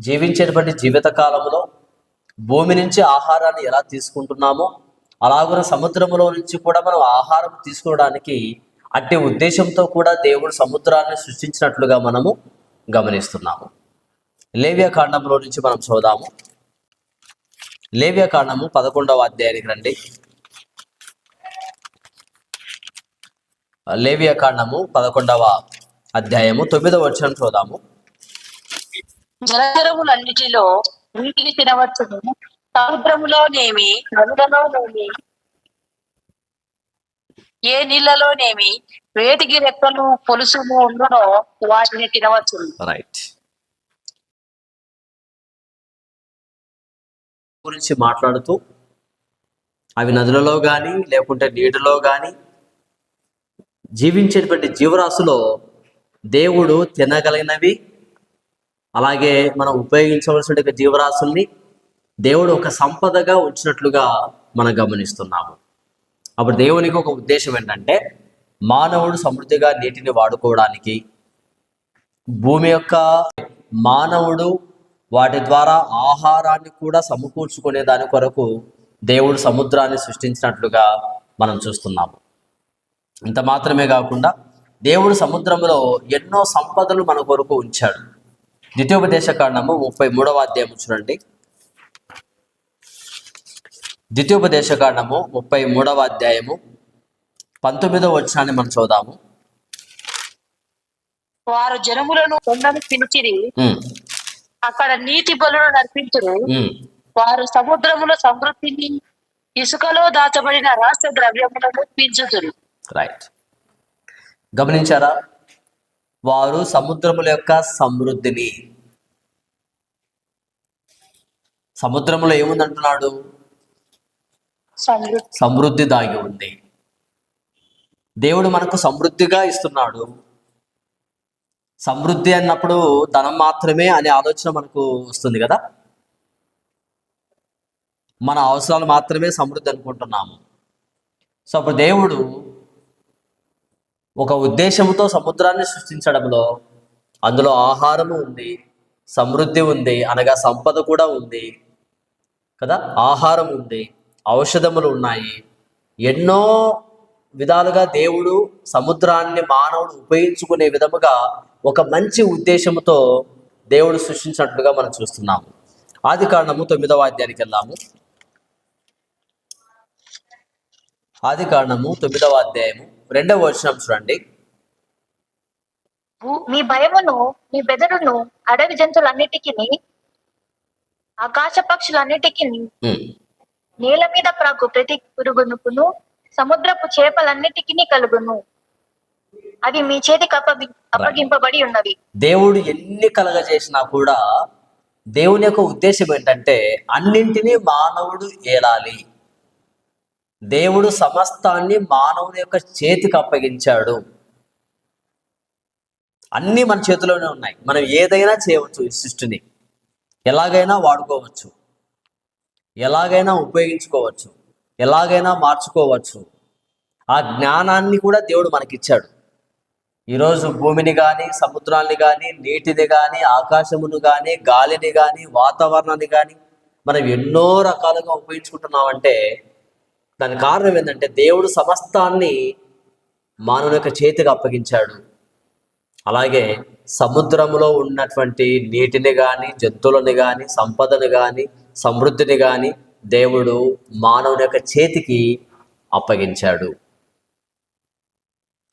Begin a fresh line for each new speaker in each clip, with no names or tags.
జీవించేటువంటి జీవిత కాలంలో భూమి నుంచి ఆహారాన్ని ఎలా తీసుకుంటున్నామో అలాగే సముద్రంలో నుంచి కూడా మనం ఆహారం తీసుకోవడానికి అట్టి ఉద్దేశంతో కూడా దేవుడు సముద్రాన్ని సృష్టించినట్లుగా మనము గమనిస్తున్నాము. లేవ్య కాండంలో నుంచి మనం చూద్దాము లేవ్య కాండము పదకొండవ అధ్యాయానికి రండి. లేవ్య కాండము పదకొండవ అధ్యాయము తొమ్మిదవ వచనం చూద్దాము
జలచరములన్నిటిలో నీటిని తినవచ్చును. సముద్రములోనేమి నదులలోనేమి ఏ నీళ్ళలోనేమి వేటికి రెక్కలు పొలుసును ఉండునో వాటిని తినవచ్చును.
రైట్ గురించి మాట్లాడుతూ అవి నదులలో కానీ లేకుంటే నీటిలో కానీ జీవించేటువంటి జీవరాశిలో దేవుడు తినగలిగినవి అలాగే మనం ఉపయోగించవలసిన జీవరాశుల్ని దేవుడు ఒక సంపదగా ఉంచినట్లుగా మనం గమనిస్తున్నాము. అప్పుడు దేవునికి ఒక ఉద్దేశం ఏంటంటే మానవుడు సమృద్ధిగా నీటిని వాడుకోవడానికి భూమి యొక్క మానవుడు వాటి ద్వారా ఆహారాన్ని కూడా సమకూర్చుకునే దాని కొరకు దేవుడు సముద్రాన్ని సృష్టించినట్లుగా మనం చూస్తున్నాము. ఇంత మాత్రమే కాకుండా దేవుడు సముద్రంలో ఎన్నో సంపదలు మన కొరకు ఉంచాడు. ద్వితీయోపదేశ కాండము ముప్పై మూడవ అధ్యాయం చూడండి. ద్వితీయోపదేశ కాండము ముప్పై మూడవ అధ్యాయము పంతొమ్మిదవ వచనాన్ని మనం చూద్దాము
వారు జనములను కొండను పిలిచిరి. అక్కడ నీటి బలులు నడిపించురు. వారు సముద్రములో సమృద్ధిని ఇసుకలో దాచబడిన రాష్ట్ర ద్రవ్యములను పీల్చుతురు
రైట్ గమనించారా? వారు సముద్రముల యొక్క సమృద్ధిని. సముద్రంలో ఏముందంటున్నాడు?
సమృద్ధి.
సమృద్ధి దాగి ఉంది దేవుడు మనకు సమృద్ధిగా ఇస్తున్నాడు. సమృద్ధి అన్నప్పుడు ధనం మాత్రమే అనే ఆలోచన మనకు వస్తుంది కదా? మన అవసరాలు మాత్రమే సమృద్ధి అనుకుంటున్నాము. సో అప్పుడు దేవుడు ఒక ఉద్దేశంతో సముద్రాన్ని సృష్టించడంలో అందులో ఆహారము ఉంది సమృద్ధి ఉంది అనగా సంపద కూడా ఉంది కదా? ఆహారం ఉంది ఔషధములు ఉన్నాయి. ఎన్నో విధాలుగా దేవుడు సముద్రాన్ని మానవుడు ఉపయోగించుకునే విధముగా ఒక మంచి ఉద్దేశంతో దేవుడు సృష్టించినట్లుగా మనం చూస్తున్నాము. ఆది కాండము తొమ్మిదవ అధ్యాయానికి వెళ్దాము. ఆది కాండము తొమ్మిదవ అధ్యాయము. రెండవ వచనం చూడండి.
మీ భయమును మీ బెదరును అడవి జంతువులన్నిటికీ ఆకాశ పక్షులన్నిటికీ నేల మీద ప్రాకు ప్రతి పురుగునుకును సముద్రపు చేపలన్నిటికీ కలుగును. అవి మీ చేతికి అప్పగి అప్పగింపబడి ఉన్నవి.
దేవుడు ఎన్ని కలగజేసినా కూడా దేవుని యొక్క ఉద్దేశం ఏంటంటే అన్నింటినీ మానవుడు ఏలాలి. దేవుడు సమస్తాన్ని మానవుని యొక్క చేతికి అప్పగించాడు. అన్నీ మన చేతిలోనే ఉన్నాయి. మనం ఏదైనా చేయవచ్చు ఈ సృష్టిని. ఎలాగైనా వాడుకోవచ్చు. ఎలాగైనా ఉపయోగించుకోవచ్చు. ఎలాగైనా మార్చుకోవచ్చు. ఆ జ్ఞానాన్ని కూడా దేవుడు మనకిచ్చాడు. ఈరోజు భూమిని కానీ సముద్రాన్ని కానీ నీటిని కానీ ఆకాశమును కానీ గాలిని కానీ వాతావరణాన్ని కానీ మనం ఎన్నో రకాలుగా ఉపయోగించుకుంటున్నామంటే దాని కారణం ఏంటంటే దేవుడు సమస్తాన్ని మానవుని యొక్క చేతికి అప్పగించాడు. అలాగే సముద్రంలో ఉన్నటువంటి నీటిని కానీ జంతువులను కానీ సంపదను కానీ సమృద్ధిని కానీ దేవుడు మానవుని యొక్క చేతికి అప్పగించాడు.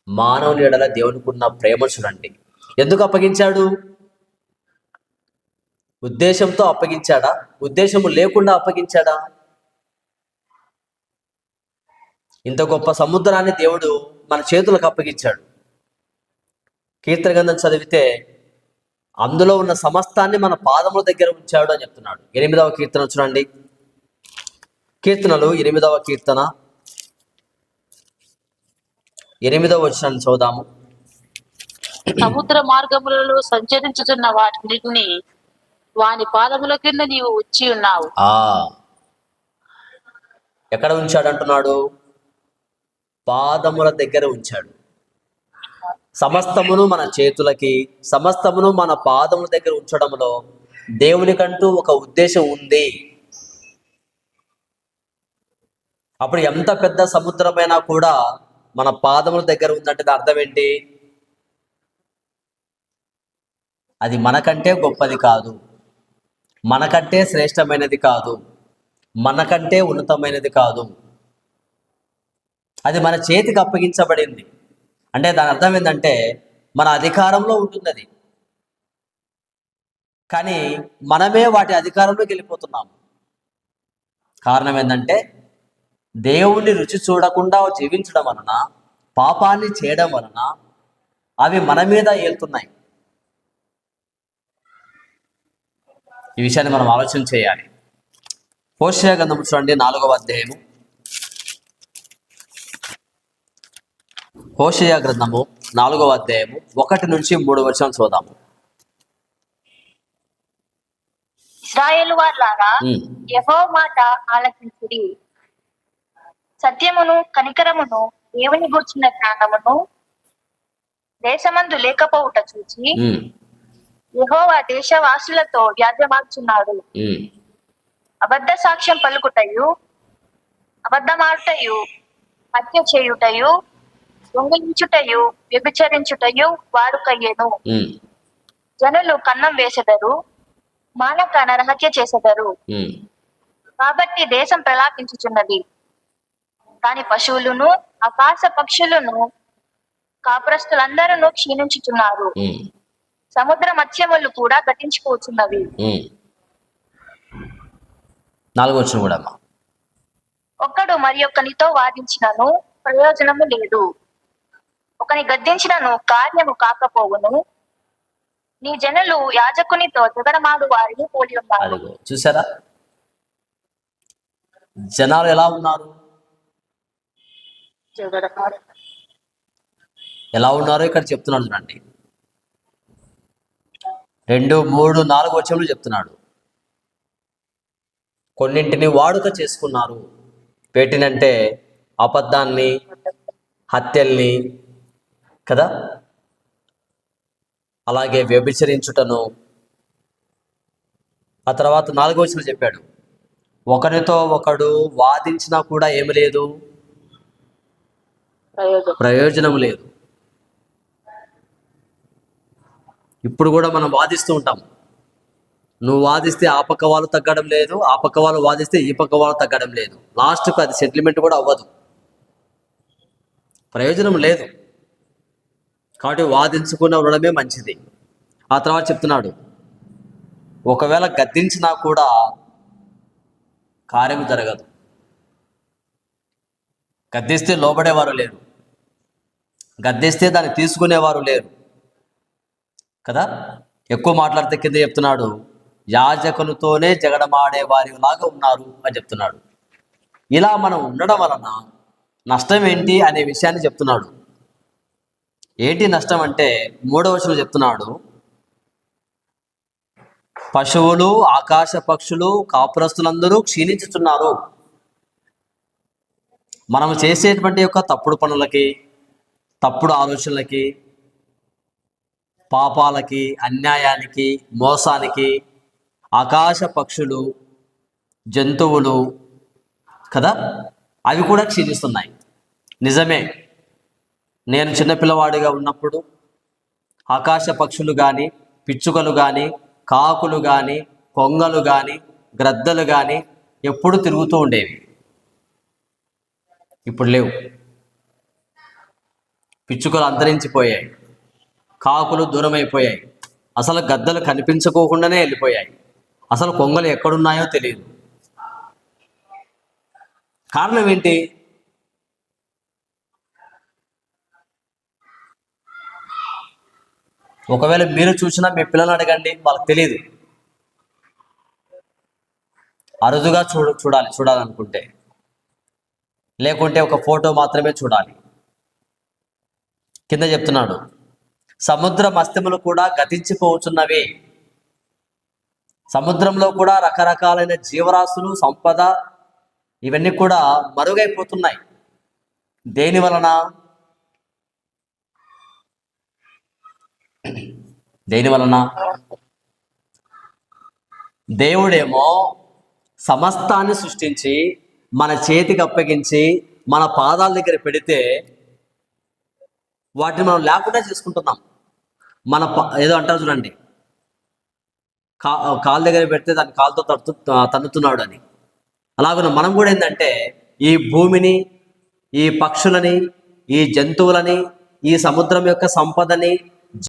మానవుని ఎడల దేవునికి ఉన్న ప్రేమ చూడండి. ఎందుకు అప్పగించాడు? ఉద్దేశంతో అప్పగించాడా? ఉద్దేశము లేకుండా అప్పగించాడా? ఇంత గొప్ప సముద్రాన్ని దేవుడు మన చేతులకు అప్పగించాడు. కీర్తన గ్రంథం చదివితే అందులో ఉన్న సమస్తాన్ని మన పాదముల దగ్గర ఉంచాడు అని చెప్తున్నాడు. ఎనిమిదవ కీర్తన చూడండి. కీర్తనలు ఎనిమిదవ కీర్తన. ఎనిమిదవ వచనాన్ని చూద్దాము
సముద్ర మార్గములలో సంచరించుతున్న వాటిని వాని పాదముల కింద నీవు వచ్చి ఉన్నావు.
ఆ. ఎక్కడ ఉంచాడు అంటున్నాడు పాదముల దగ్గర ఉంచాడు. సమస్తమును మన చేతులకి సమస్తమును మన పాదముల దగ్గర ఉంచడంలో దేవునికంటూ ఒక ఉద్దేశం ఉంది. అప్పుడు ఎంత పెద్ద సముద్రమైనా కూడా మన పాదముల దగ్గర ఉందంటే అర్థం ఏంటి? అది మనకంటే గొప్పది కాదు. మనకంటే శ్రేష్టమైనది కాదు. మనకంటే ఉన్నతమైనది కాదు. అది మన చేతికి అప్పగించబడింది. అంటే దాని అర్థం ఏంటంటే మన అధికారంలో ఉంటుంది అది కానీ మనమే వాటి అధికారంలోకి వెళ్ళిపోతున్నాము. కారణం ఏంటంటే దేవుణ్ణి రుచి చూడకుండా జీవించడం వలన పాపాన్ని చేయడం వలన అవి మన మీద ఏలుతున్నాయి. ఈ విషయాన్ని మనం ఆలోచన చేయాలి. పోషయ గంధం చూడండి నాలుగవ అధ్యాయము. హోషయ గ్రంథము నాలుగవ అధ్యాయము ఒకటి నుంచి మూడు వర్షం చూద్దాము
ఇస్రాయేలు వార్లారా యహో మాట ఆలకించుడి. సత్యమును కనికరమును దేవుని గూర్చిన జ్ఞానమును దేశమందు లేకపోవుట చూచి యెహోవా దేశవాసులతో వ్యాధ్యమార్చున్నాడు అబద్ధ సాక్ష్యం పలుకుటయు అబద్ధమాడుటయు హత్య చేయుటయు దొంగిలించుటయు వ్యభిచరించుటయు వాడుకయ్యేను. జనులు కన్నం వేసెదరు మానక నరహత్య చేసెదరు. కాబట్టి దేశం ప్రలాపించుచున్నది. దాని పశువులను ఆకాశ పక్షులను కాపురస్తులందరూ క్షీణించుచున్నారు. సముద్ర మత్స్యములు కూడా
ఉమ్. నాలుగో వచ్చిన కూడా
ఒక్కడు మరి ఒక్కనితో వాదించినను ప్రయోజనము లేదు. ఒకని గద్దించినను కార్యము కాకపోవును. నీ జనులు యాజకునితో జగడమాడు వారిని పోలి ఉన్నారు.
చూసారా జనాలు ఎలా ఉన్నారు? ఎలా ఉన్నారో ఇక్కడ చెప్తున్నాడు చూడండి. రెండు మూడు నాలుగు వచ్చములు చెప్తున్నాడు. కొన్నింటిని వాడుక చేసుకున్నారు. వేటినంటే అబద్ధాన్ని హత్యల్ని కదా? అలాగే వ్యభిచరించుటను. ఆ తర్వాత నాలుగో వచ్చిన చెప్పాడు. ఒకరితో ఒకడు వాదించినా కూడా ఏమి లేదు.
ప్రయోజనం
లేదు. ఇప్పుడు కూడా మనం వాదిస్తూ ఉంటాం. నువ్వు వాదిస్తే ఆ పక్క వాళ్ళు తగ్గడం లేదు ఆ పక్క వాళ్ళు వాదిస్తే ఈ పక్క వాళ్ళు తగ్గడం లేదు. లాస్ట్కు అది సెటిల్మెంట్ కూడా అవ్వదు. ప్రయోజనం లేదు. కాబట్టి వాదించుకున్న ఉండడమే మంచిది. ఆ తర్వాత చెప్తున్నాడు ఒకవేళ గద్దించినా కూడా కార్యం జరగదు. గద్దిస్తే లోబడేవారు లేరు. గద్దిస్తే దాన్ని తీసుకునేవారు లేరు. కదా? ఎక్కువ మాట్లాడితే కింద చెప్తున్నాడు యాజకులతోనే జగడమాడే వారి లాగా ఉన్నారు అని చెప్తున్నాడు. ఇలా మనం ఉండడం వలన నష్టం ఏంటి అనే విషయాన్ని చెప్తున్నాడు. ఏంటి నష్టం అంటే మూడవ వచనం చెప్తున్నాడు. పశువులు ఆకాశ పక్షులు కాపురస్తులందరూ క్షీణించుతున్నారు మనం చేసేటువంటి యొక్క తప్పుడు పనులకి తప్పుడు ఆలోచనలకి పాపాలకి అన్యాయానికి మోసానికి ఆకాశ పక్షులు జంతువులు కదా? అవి కూడా క్షీణిస్తున్నాయి. నిజమే. నేను చిన్నపిల్లవాడిగా ఉన్నప్పుడు ఆకాశ పక్షులు కానీ పిచ్చుకలు కానీ కాకులు కానీ కొంగలు కానీ గ్రద్దలు కానీ ఎప్పుడు తిరుగుతూ ఉండేవి. ఇప్పుడు లేవు. పిచ్చుకలు అంతరించిపోయాయి. కాకులు దూరం అయిపోయాయి అసలు గద్దలు కనిపించుకోకుండానే వెళ్ళిపోయాయి. అసలు కొంగలు ఎక్కడున్నాయో తెలియదు కారణం ఏంటి? ఒకవేళ మీరు చూసినా మీ పిల్లలు అడగండి వాళ్ళకి తెలియదు అరుదుగా చూడ చూడాలి చూడాలనుకుంటే. లేకుంటే ఒక ఫోటో మాత్రమే చూడాలి. కింద చెప్తున్నాడు సముద్ర మస్తిములు కూడా గతించిపోతున్నవి. సముద్రంలో కూడా రకరకాలైన జీవరాశులు సంపద ఇవన్నీ కూడా మరుగైపోతున్నాయి. దేని వలన? దేని వలన దేవుడేమో సమస్తాన్ని సృష్టించి మన చేతికి అప్పగించి మన పాదాల దగ్గర పెడితే వాటిని మనం లేకుండా చేసుకుంటున్నాం. మన ఏదో అంటారు చూడండి. కా కాలు దగ్గర పెడితే దాని కాలుతో తడుతు తన్నుతున్నాడు అని అలాగే మనం కూడా ఏంటంటే ఈ భూమిని ఈ పక్షులని ఈ జంతువులని ఈ సముద్రం యొక్క సంపదని